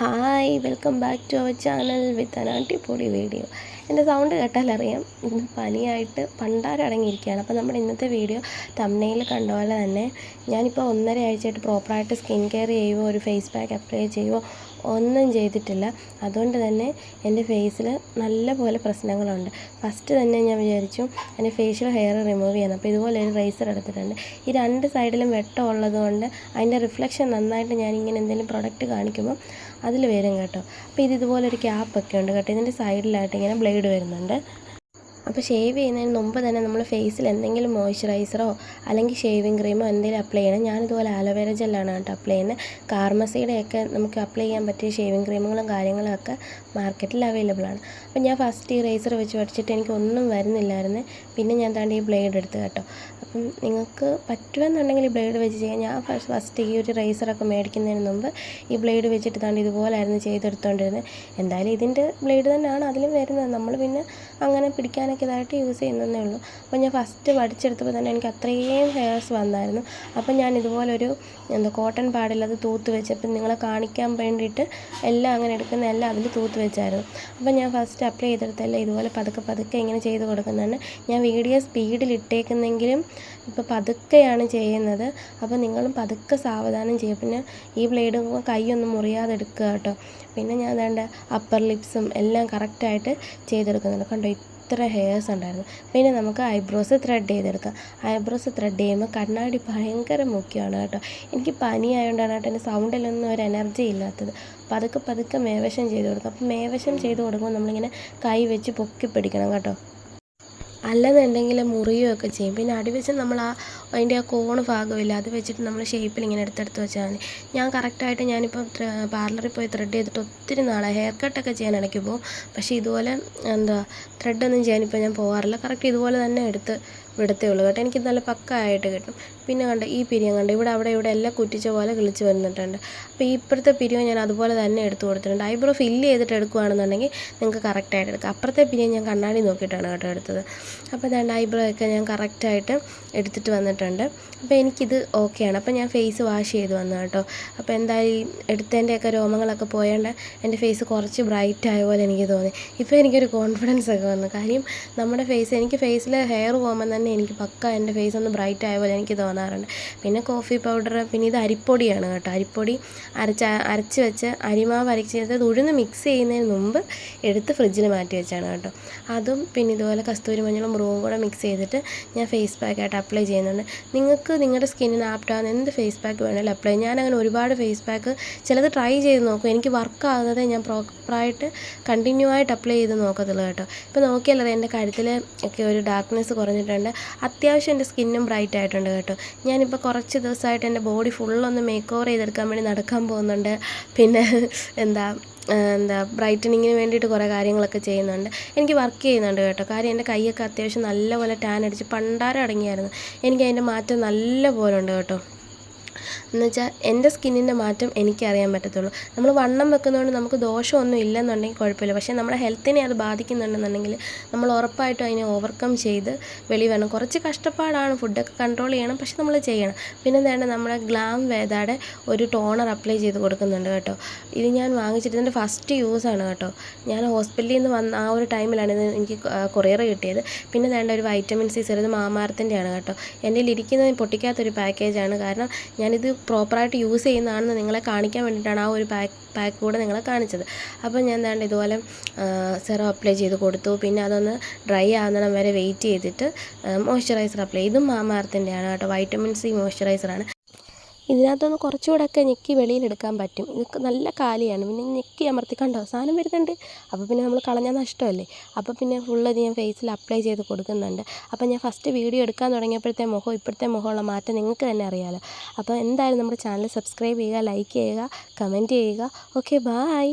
Hi welcome back to our channel with an അടിപൊളി video എന്റെ sound കേട്ടാലറിയാം ഇന്ന് പനിയായിട്ട് പണ്ടാരടങ്ങിയിരിക്കുകയാണ് അപ്പോൾ നമ്മുടെ ഇന്നത്തെ വീഡിയോ തമ്മനയിൽ കണ്ട പോലെ തന്നെ ഞാനിപ്പോൾ ഒന്നര ആഴ്ചയായിട്ട് പ്രോപ്പറായിട്ട് സ്കിൻ കെയർ ചെയ്യുമോ ഒരു ഫേസ് പാക്ക് അപ്ലൈ ചെയ്യുമോ ഒന്നും ചെയ്തിട്ടില്ല. അതുകൊണ്ട് തന്നെ എന്റെ ഫേസിൽ നല്ലപോലെ പ്രശ്നങ്ങളുണ്ട്. ഫസ്റ്റ് തന്നെ ഞാൻ വിചാരിച്ചു എന്റെ ഫേഷ്യൽ ഹെയർ റിമൂവ് ചെയ്യണം അപ്പോൾ ഇതുപോലെ ഒരു റൈസർ എടുത്തിട്ടുണ്ട്. ഈ രണ്ട് സൈഡിലും വെട്ടം ഉള്ളതുകൊണ്ട് അതിന്റെ റിഫ്ലക്ഷൻ നന്നായിട്ട് ഞാൻ ഇങ്ങനെ എന്തെങ്കിലും പ്രൊഡക്റ്റ് കാണിക്കുമ്പോൾ അതിൽ വരും കേട്ടോ. അപ്പോൾ ഇത് ഇതുപോലെ ഇതുപോലൊരു ക്യാപ്പൊക്കെ ഉണ്ട് കേട്ടോ. ഇതിന്റെ സൈഡിലായിട്ട് ഇങ്ങനെ ബ്ലേഡ് വരുന്നുണ്ട്. അപ്പോൾ ഷേവ് ചെയ്യുന്നതിന് മുമ്പ് തന്നെ നമ്മൾ ഫേസിൽ എന്തെങ്കിലും മോയ്സ്ചറൈസറോ അല്ലെങ്കിൽ ഷേവിങ് ക്രീമോ എന്തെങ്കിലും അപ്ലൈ ചെയ്യണം. ഞാനിതുപോലെ ആലോവേര ജെല്ലാണ് കേട്ടോ അപ്ലൈ ചെയ്യുന്നത്. കാർമസിയുടെയൊക്കെ നമുക്ക് അപ്ലൈ ചെയ്യാൻ പറ്റിയ ഷേവിങ് ക്രീമുകളും കാര്യങ്ങളും ഒക്കെ മാർക്കറ്റിൽ അവൈലബിൾ ആണ്. അപ്പോൾ ഞാൻ ഫസ്റ്റ് ഈ റേസർ വെച്ച് പഠിച്ചിട്ട് എനിക്ക് ഒന്നും വരുന്നില്ലായിരുന്നു. പിന്നെ ഞാൻ താണ്ട് ഈ ബ്ലേഡ് എടുത്ത് കേട്ടോ. അപ്പം നിങ്ങൾക്ക് പറ്റുമെന്നുണ്ടെങ്കിൽ ഈ ബ്ലേഡ് വെച്ച് ചെയ്യാം. ഞാൻ ഫസ്റ്റ് ഫസ്റ്റ് ഈ ഒരു റേസറൊക്കെ മേടിക്കുന്നതിന് മുമ്പ് ഈ ബ്ലേഡ് വെച്ചിട്ട് താണ്ട് ഇതുപോലായിരുന്നു ചെയ്തെടുത്തോണ്ടിരുന്നത്. എന്തായാലും ഇതിന്റെ ബ്ലേഡ് തന്നെയാണ് അതിലും വരുന്നത്. നമ്മൾ പിന്നെ അങ്ങനെ പിടിക്കാനൊക്കെ ഇതായിട്ട് യൂസ് ചെയ്യുന്നതേ ഉള്ളൂ. അപ്പോൾ ഞാൻ ഫസ്റ്റ് പഠിച്ചെടുത്തപ്പോൾ തന്നെ എനിക്ക് അത്രയും ഹെയർസ് വന്നായിരുന്നു. അപ്പോൾ ഞാൻ ഇതുപോലൊരു എന്താ കോട്ടൺ പാഡിൽ അത് തൂത്ത് വെച്ചപ്പോൾ നിങ്ങളെ കാണിക്കാൻ വേണ്ടിയിട്ട് എല്ലാം അങ്ങനെ എടുക്കുന്ന എല്ലാം അതിൽ തൂത്ത് വെച്ചായിരുന്നു. അപ്പോൾ ഞാൻ ഫസ്റ്റ് അപ്ലൈ ചെയ്തെടുത്തെല്ലാം ഇതുപോലെ പതുക്കെ പതുക്കെ ഇങ്ങനെ ചെയ്ത് കൊടുക്കുന്നതാണ്. ഞാൻ വീഡിയോ സ്പീഡിൽ ഇട്ടേക്കുന്നെങ്കിലും ഇപ്പോൾ പതുക്കെയാണ് ചെയ്യുന്നത്. അപ്പോൾ നിങ്ങളും പതുക്കെ സാവധാനം ചെയ്യുക. പിന്നെ ഈ ബ്ലേഡ് കൈയൊന്നും മുറിയാതെ എടുക്കുക കേട്ടോ. പിന്നെ ഞാൻ വേണ്ട അപ്പർ ലിപ്സും എല്ലാം കറക്റ്റായിട്ട് ചെയ്തെടുക്കുന്നുണ്ട്. കണ്ടോ ഇത്ര ഹെയർസ് ഉണ്ടായിരുന്നു. പിന്നെ നമുക്ക് ഐബ്രോസ് ത്രെഡ് ചെയ്തെടുക്കാം. ഐബ്രോസ് ത്രെഡ് ചെയ്യുമ്പോൾ കണ്ണാടി ഭയങ്കര മുഖ്യമാണ് കേട്ടോ. എനിക്ക് പനി ആയതുകൊണ്ടാണ് കേട്ടോ എന്റെ സൗണ്ടിലൊന്നും ഒരു എനർജി ഇല്ലാത്തത്. പതുക്കെ പതുക്കെ മേവശം ചെയ്ത് കൊടുക്കാം. അപ്പം മേവശം ചെയ്ത് കൊടുക്കുമ്പോൾ നമ്മളിങ്ങനെ കൈ വെച്ച് പൊക്കി പിടിക്കണം കേട്ടോ. അല്ലെന്നുണ്ടെങ്കിൽ മുറിയുമൊക്കെ ചെയ്യും. പിന്നെ അടിവശം നമ്മൾ ആ അതിന്റെ ആ കോണ് ഭാഗമില്ല അത് വെച്ചിട്ട് നമ്മൾ ഷേപ്പിൽ ഇങ്ങനെ എടുത്തെടുത്ത് വെച്ചാൽ മതി. ഞാൻ കറക്റ്റായിട്ട് ഞാനിപ്പോൾ പാർലറിൽ പോയി ത്രെഡ് ചെയ്തിട്ട് ഒത്തിരി നാളെ ഹെയർ കട്ടൊക്കെ ചെയ്യാൻ ഇടയ്ക്ക് പോകും. പക്ഷേ ഇതുപോലെ എന്താ ത്രെഡൊന്നും ചെയ്യാനിപ്പോൾ ഞാൻ പോകാറില്ല. കറക്റ്റ് ഇതുപോലെ തന്നെ എടുത്ത് വിടത്തേ ഉള്ളൂ കേട്ടോ. എനിക്ക് നല്ല പക്ക ആയിട്ട് കിട്ടും. പിന്നെ കണ്ട ഈ പിരിയം കണ്ട് ഇവിടെ അവിടെ ഇവിടെ എല്ലാം കുറ്റിച്ച പോലെ കിളിച്ച് വന്നിട്ടുണ്ട്. അപ്പോൾ ഈ ഇപ്പോഴത്തെ പിരിയം ഞാൻ അതുപോലെ തന്നെ എടുത്ത് കൊടുത്തിട്ടുണ്ട്. ഐബ്രോ ഫില്ല് ചെയ്തിട്ട് എടുക്കുകയാണെന്നുണ്ടെങ്കിൽ നിങ്ങൾക്ക് കറക്റ്റായിട്ട് എടുക്കാം. അപ്പുറത്തെ പിരിയം ഞാൻ കണ്ണാടി നോക്കിയിട്ടാണ് കേട്ടോ എടുത്തത്. അപ്പോൾ ഇതാണ്ട് ഐബ്രോ ഒക്കെ ഞാൻ കറക്റ്റായിട്ട് എടുത്തിട്ട് വന്നിട്ടുണ്ട്. അപ്പോൾ എനിക്കിത് ഓക്കെയാണ് അപ്പോൾ ഞാൻ ഫേസ് വാഷ് ചെയ്ത് വന്നു കേട്ടോ. അപ്പോൾ എന്തായാലും എടുത്തതിന്റെയൊക്കെ രോമങ്ങളൊക്കെ പോയാണ്ട് എന്റെ ഫേസ് കുറച്ച് ബ്രൈറ്റ് ആയ പോലെ എനിക്ക് തോന്നി. ഇപ്പോൾ എനിക്കൊരു കോൺഫിഡൻസ് ഒക്കെ വന്നു. കാര്യം നമ്മുടെ ഫേസ് എനിക്ക് ഫേസിൽ ഹെയർ പോകുമ്പോൾ തന്നെ എനിക്ക് പക്ക എന്റെ ഫേസ് ഒന്ന് ബ്രൈറ്റ് ആയ പോലെ എനിക്ക് തോന്നാറുണ്ട്. പിന്നെ കോഫി പൗഡർ പിന്നെ ഇത് അരിപ്പൊടിയാണ് കേട്ടോ. അരിപ്പൊടി അരച്ച അരച്ച് വെച്ച് അരിമാവ് അരച്ച് ചേർത്ത് ഉഴുന്ന് മിക്സ് ചെയ്യുന്നതിന് മുമ്പ് എടുത്ത് ഫ്രിഡ്ജിൽ മാറ്റി വെച്ചാണ് കേട്ടോ. അതും പിന്നെ ഇതുപോലെ കസ്തൂരി മഞ്ഞളും മുറിവും കൂടെ മിക്സ് ചെയ്തിട്ട് ഞാൻ ഫേസ് പാക്കായിട്ട് അപ്ലൈ ചെയ്യുന്നുണ്ട്. നിങ്ങൾക്ക് നിങ്ങളുടെ സ്കിന്നിന് ആപ്റ്റാകുന്ന എന്ത് ഫേസ് പാക്ക് വേണമെങ്കിലും അപ്ലൈ ഞാൻ അങ്ങനെ ഒരുപാട് ഫേസ് പാക്ക് ചിലത് ട്രൈ ചെയ്ത് നോക്കും. എനിക്ക് വർക്ക് ആകുന്നതേ ഞാൻ പ്രോപ്പറായിട്ട് കണ്ടിന്യൂ ആയിട്ട് അപ്ലൈ ചെയ്ത് നോക്കത്തുള്ളൂ കേട്ടോ. ഇപ്പോൾ നോക്കിയാലത് എന്റെ കഴുത്തിൽ ഒക്കെ ഒരു ഡാർക്ക്നെസ് കുറഞ്ഞിട്ടുണ്ട്. അത്യാവശ്യം എന്റെ സ്കിന്നും ബ്രൈറ്റ് ആയിട്ടുണ്ട് കേട്ടോ. ഞാനിപ്പോൾ കുറച്ച് ദിവസമായിട്ട് എന്റെ ബോഡി ഫുള്ളൊന്ന് മേക്ക് ഓവർ ചെയ്തെടുക്കാൻ വേണ്ടി നടക്കാൻ പോകുന്നുണ്ട്. പിന്നെ എന്താ എന്താ ബ്രൈറ്റനിങ്ങിന് വേണ്ടിയിട്ട് കുറേ കാര്യങ്ങളൊക്കെ ചെയ്യുന്നുണ്ട്. എനിക്ക് വർക്ക് ചെയ്യുന്നുണ്ട് കേട്ടോ. കാര്യം എന്റെ കൈയൊക്കെ അത്യാവശ്യം നല്ലപോലെ ടാൻ അടിച്ച് പണ്ടാരം അടങ്ങിയായിരുന്നു. എനിക്ക് അതിന്റെ മാറ്റം നല്ല പോലെ ഉണ്ട് കേട്ടോ. എന്നുവെച്ചാൽ എന്റെ സ്കിന്നിന്റെ മാറ്റം എനിക്കറിയാൻ പറ്റത്തുള്ളൂ. നമ്മൾ വണ്ണം വെക്കുന്നതുകൊണ്ട് നമുക്ക് ദോഷമൊന്നും ഇല്ലെന്നുണ്ടെങ്കിൽ കുഴപ്പമില്ല. പക്ഷേ നമ്മുടെ ഹെൽത്തിനെ അത് ബാധിക്കുന്നുണ്ടെന്നുണ്ടെങ്കിൽ നമ്മൾ ഉറപ്പായിട്ടും അതിനെ ഓവർകം ചെയ്ത് വെളി വരണം. കുറച്ച് കഷ്ടപ്പാടാണ് ഫുഡൊക്കെ കൺട്രോൾ ചെയ്യണം പക്ഷെ നമ്മൾ ചെയ്യണം. പിന്നെ എന്താണ് നമ്മുടെ ഗ്ലാം വേദയുടെ ഒരു ടോണർ അപ്ലൈ ചെയ്ത് കൊടുക്കുന്നുണ്ട് കേട്ടോ. ഇത് ഞാൻ വാങ്ങിച്ചിട്ട് ഇതിന്റെ ഫസ്റ്റ് യൂസാണ് കേട്ടോ. ഞാൻ ഹോസ്പിറ്റലിൽ നിന്ന് വന്ന ആ ഒരു ടൈമിലാണ് ഇത് എനിക്ക് കൊറിയർ കിട്ടിയത്. പിന്നെ വേണ്ട ഒരു വൈറ്റമിൻ സി സെറിയത് മാമാരത്തിന്റെയാണ് കേട്ടോ. എന്റെ ഇരിക്കുന്നത് പൊട്ടിക്കാത്തൊരു പാക്കേജാണ്. കാരണം ഞാനിത് പ്രോപ്പറായിട്ട് യൂസ് ചെയ്യുന്നതാണെന്ന് നിങ്ങളെ കാണിക്കാൻ വേണ്ടിയിട്ടാണ് ആ ഒരു പാക്ക് പാക്ക് കൂടെ നിങ്ങളെ കാണിച്ചത്. അപ്പോൾ ഞാൻ എന്താണ്ട് ഇതുപോലെ സെറം അപ്ലൈ ചെയ്ത് കൊടുത്തു. പിന്നെ അതൊന്ന് ഡ്രൈ ആകുന്നിടം വരെ വെയിറ്റ് ചെയ്തിട്ട് മോയ്സ്ചറൈസർ അപ്ലൈ ഇതും മാമാർത്തിന്റെയാണ് കേട്ടോ. വൈറ്റമിൻ സി മോയ്സ്ചറൈസറാണ് ഇതിനകത്തൊന്ന് കുറച്ചുകൂടെയൊക്കെ ഞെക്കി വെളിയിലെടുക്കാൻ പറ്റും. ഇത് നല്ല കാലിയാണ്. പിന്നെ ഞെക്കി അമർത്തി കണ്ടോ സാധനം വരുന്നുണ്ട്. അപ്പോൾ പിന്നെ നമ്മൾ കളഞ്ഞാൽ നഷ്ടമല്ലേ? അപ്പോൾ പിന്നെ ഇത് ഞാൻ ഫേസിൽ അപ്ലൈ ചെയ്ത് കൊടുക്കുന്നുണ്ട്. അപ്പോൾ ഞാൻ ഫസ്റ്റ് വീഡിയോ എടുക്കാൻ തുടങ്ങിയപ്പോഴത്തെ മുഖം ഇപ്പോഴത്തെ മുഖമുള്ള മാറ്റം നിങ്ങൾക്ക് തന്നെ അറിയാമല്ലോ അപ്പോൾ എന്തായാലും നമ്മുടെ ചാനൽ സബ്സ്ക്രൈബ് ചെയ്യുക ലൈക്ക് ചെയ്യുക കമന്റ് ചെയ്യുക. Okay bye